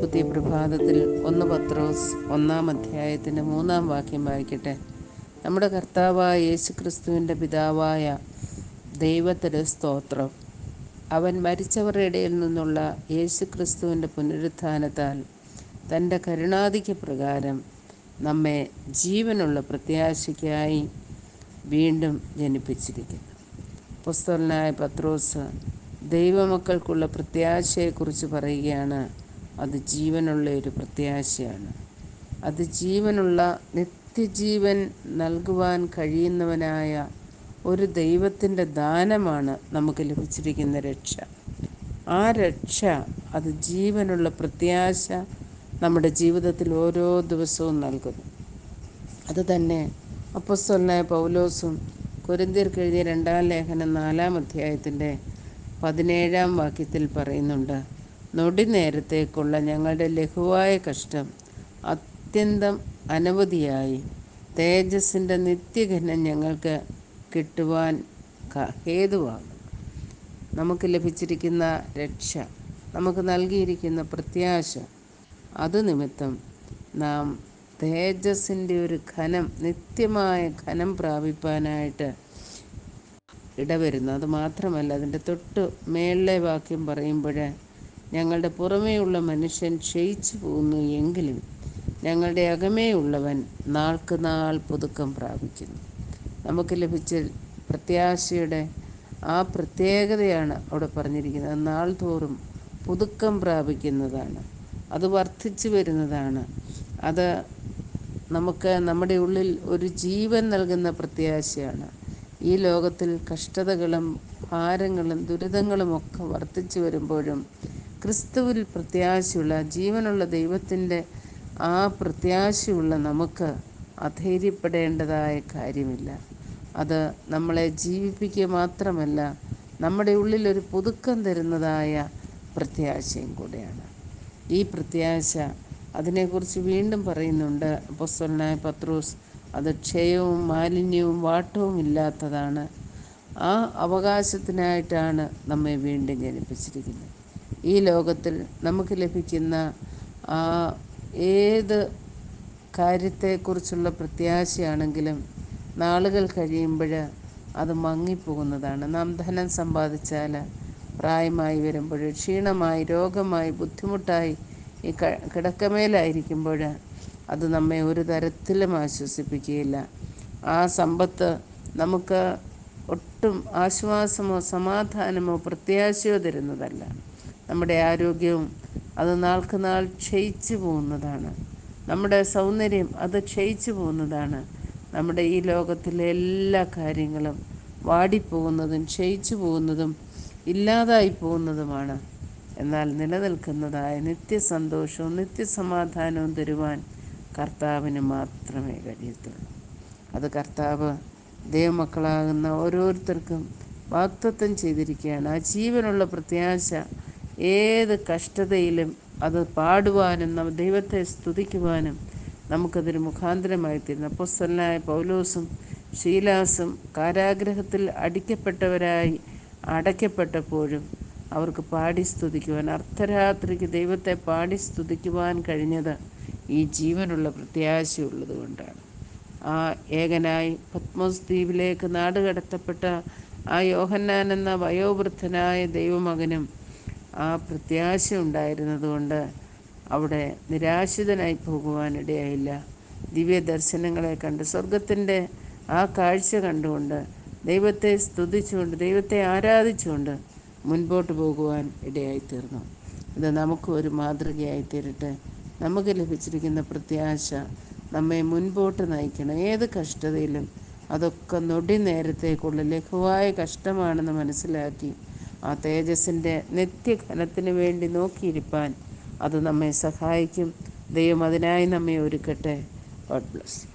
പുതിയ പ്രഭാതത്തിൽ ഒന്ന് പത്രോസ് ഒന്നാം അധ്യായത്തിന്റെ മൂന്നാം വാക്യം വായിക്കട്ടെ. നമ്മുടെ കർത്താവായ യേശുക്രിസ്തുവിന്റെ പിതാവായ ദൈവത്തിന് സ്തോത്രം. അവൻ മരിച്ചവരുടെ ഇടയിൽ നിന്നുള്ള യേശുക്രിസ്തുവിന്റെ പുനരുത്ഥാനത്താൽ തന്റെ കരുണാധിക്യ പ്രകാരം നമ്മെ ജീവനുള്ള പ്രത്യാശയ്ക്കായി വീണ്ടും ജനിപ്പിച്ചിരിക്കുന്നു. പുസ്തകനായ പത്രോസ് ദൈവമക്കൾക്കുള്ള പ്രത്യാശയെക്കുറിച്ച് പറയുകയാണ് അത് ജീവനുള്ള ഒരു പ്രത്യാശയാണ്. അത് ജീവനുള്ള നിത്യജീവൻ നൽകുവാൻ കഴിയുന്നവനായ ഒരു ദൈവത്തിന്റെ ദാനമാണ് നമുക്ക് ലഭിച്ചിരിക്കുന്ന രക്ഷ. ആ രക്ഷ അത് ജീവനുള്ള പ്രത്യാശ നമ്മുടെ ജീവിതത്തിൽ ഓരോ ദിവസവും നൽകുന്നു. അത് തന്നെ അപ്പസ്വലനായ പൗലോസും കൊരിന്തിയർക്ക് എഴുതിയ രണ്ടാം ലേഖനം നാലാം അധ്യായത്തിന്റെ പതിനേഴാം വാക്യത്തിൽ പറയുന്നുണ്ട്. നൊടി നേരത്തേക്കുള്ള ഞങ്ങളുടെ ലഘുവായ കഷ്ടം അത്യന്തം അനവധിയായി. തേജസ്സിന്റെ നിത്യഘനം ഞങ്ങൾക്ക് കിട്ടുവാൻ ഹേതുവാകും നമുക്ക് ലഭിച്ചിരിക്കുന്ന രക്ഷ നമുക്ക് നൽകിയിരിക്കുന്ന പ്രത്യാശ അത് നിമിത്തം നാം തേജസ്സിന്റെ ഒരു ഘനം നിത്യമായ ഘനം പ്രാപിപ്പാനായിട്ട് ഇടവരുന്നു. അത് മാത്രമല്ല അതിന്റെ തൊട്ട് മേളിലെ വാക്യം പറയുമ്പോൾ ഞങ്ങളുടെ പുറമേയുള്ള മനുഷ്യൻ ക്ഷയിച്ചു പോകുന്നു എങ്കിലും ഞങ്ങളുടെ അകമേയുള്ളവൻ നാൾക്ക് നാൾ പുതുക്കം പ്രാപിക്കുന്നു. നമുക്ക് ലഭിച്ച പ്രത്യാശയുടെ ആ പ്രത്യേകതയാണ് അവിടെ പറഞ്ഞിരിക്കുന്നത്. നാൾ തോറും പുതുക്കം പ്രാപിക്കുന്നതാണ്. അത് വർദ്ധിച്ചു വരുന്നതാണ്. അത് നമുക്ക് നമ്മുടെ ഉള്ളിൽ ഒരു ജീവൻ നൽകുന്ന പ്രത്യാശയാണ്. ഈ ലോകത്തിൽ കഷ്ടതകളും ഭാരങ്ങളും ദുരിതങ്ങളും ഒക്കെ വർദ്ധിച്ചു വരുമ്പോഴും ക്രിസ്തുവിൽ പ്രത്യാശയുള്ള ജീവനുള്ള ദൈവത്തിന്റെ ആ പ്രത്യാശയുള്ള നമുക്ക് അധൈര്യപ്പെടേണ്ടതായ കാര്യമില്ല. അത് നമ്മളെ ജീവിപ്പിക്കുക മാത്രമല്ല നമ്മുടെ ഉള്ളിൽ ഒരു പുതുക്കം തരുന്നതായ പ്രത്യാശയും കൂടെയാണ്. ഈ പ്രത്യാശ അതിനെക്കുറിച്ച് വീണ്ടും പറയുന്നുണ്ട് അപ്പൊസ്വലനായ പത്രോസ്. അത് ക്ഷയവും മാലിന്യവും വാട്ടവും ഇല്ലാത്തതാണ്. ആ അവകാശത്തിനായിട്ടാണ് നമ്മെ വീണ്ടും ജനിപ്പിച്ചിരിക്കുന്നത്. ഈ ലോകത്തിൽ നമുക്ക് ലഭിക്കുന്ന ആ ഏത് കാര്യത്തെക്കുറിച്ചുള്ള പ്രത്യാശയാണെങ്കിലും നാളുകൾ കഴിയുമ്പോൾ അത് മങ്ങിപ്പോകുന്നതാണ്. നാം ധനം സമ്പാദിച്ചാൽ പ്രായമായി വരുമ്പോൾ ക്ഷീണമായി രോഗമായി ബുദ്ധിമുട്ടായി ഈ കിടക്കമേലായിരിക്കുമ്പോൾ അത് നമ്മെ ഒരു തരത്തിലും ആശ്വസിപ്പിക്കുകയില്ല. ആ സമ്പത്ത് നമുക്ക് ഒട്ടും ആശ്വാസമോ സമാധാനമോ പ്രത്യാശയോ തരുന്നതല്ല. നമ്മുടെ ആരോഗ്യവും അത് നാൾക്ക് നാൾ ക്ഷയിച്ചു പോകുന്നതാണ്. നമ്മുടെ സൗന്ദര്യം അത് ക്ഷയിച്ചു പോകുന്നതാണ്. നമ്മുടെ ഈ ലോകത്തിലെ എല്ലാ കാര്യങ്ങളും വാടിപ്പോകുന്നതും ക്ഷയിച്ചു പോകുന്നതും ഇല്ലാതായി പോകുന്നതുമാണ്. എന്നാൽ നിലനിൽക്കുന്നതായ നിത്യസന്തോഷവും നിത്യസമാധാനവും തരുവാൻ കർത്താവിന് മാത്രമേ കഴിയത്തുള്ളൂ. അത് കർത്താവ് ദൈവമക്കളാകുന്ന ഓരോരുത്തർക്കും വാക്തത്വം ചെയ്തിരിക്കുകയാണ്. ആ ജീവനുള്ള പ്രത്യാശ ഏത് കഷ്ടതയിലും അത് പാടുവാനും നമ്മ ദൈവത്തെ സ്തുതിക്കുവാനും നമുക്കതൊരു മുഖാന്തരമായി തീരുന്നു. അപ്പോസ്തലനായ പൗലോസും ശീലാസും കാരാഗ്രഹത്തിൽ അടിക്കപ്പെട്ടവരായി അടയ്ക്കപ്പെട്ടപ്പോഴും അവർക്ക് പാടി സ്തുതിക്കുവാൻ അർദ്ധരാത്രിക്ക് ദൈവത്തെ പാടി സ്തുതിക്കുവാൻ കഴിഞ്ഞത് ഈ ജീവനുള്ള പ്രത്യാശയുള്ളത് കൊണ്ടാണ്. ആ ഏകനായി പത്മോസ് ദ്വീപിലേക്ക് നാടുകടത്തപ്പെട്ട ആ യോഹന്നാൻ എന്ന വയോവൃദ്ധനായ ദൈവമകനും ആ പ്രത്യാശ ഉണ്ടായിരുന്നതുകൊണ്ട് അവിടെ നിരാശിതനായി പോകുവാനിടയായില്ല ദിവ്യ ദർശനങ്ങളെ കണ്ട് സ്വർഗത്തിന്റെ ആ കാഴ്ച കണ്ടുകൊണ്ട് ദൈവത്തെ സ്തുതിച്ചുകൊണ്ട് ദൈവത്തെ ആരാധിച്ചുകൊണ്ട് മുൻപോട്ട് പോകുവാൻ ഇടയായിത്തീർന്നു. ഇത് നമുക്കും ഒരു മാതൃകയായി തീരട്ടെ നമുക്ക് ലഭിച്ചിരിക്കുന്ന പ്രത്യാശ നമ്മെ മുൻപോട്ട് നയിക്കണം. ഏത് കഷ്ടതയിലും അതൊക്കെ നൊടി നേരത്തേക്കുള്ള ലഘുവായ കഷ്ടമാണെന്ന് മനസ്സിലാക്കി ആ തേജസ്സിന്റെ നിത്യഘനത്തിന് വേണ്ടി നോക്കിയിരിപ്പാൻ അത് നമ്മെ സഹായിക്കും. ദൈവം അതിനായി നമ്മെ ഒരുക്കട്ടെ. God bless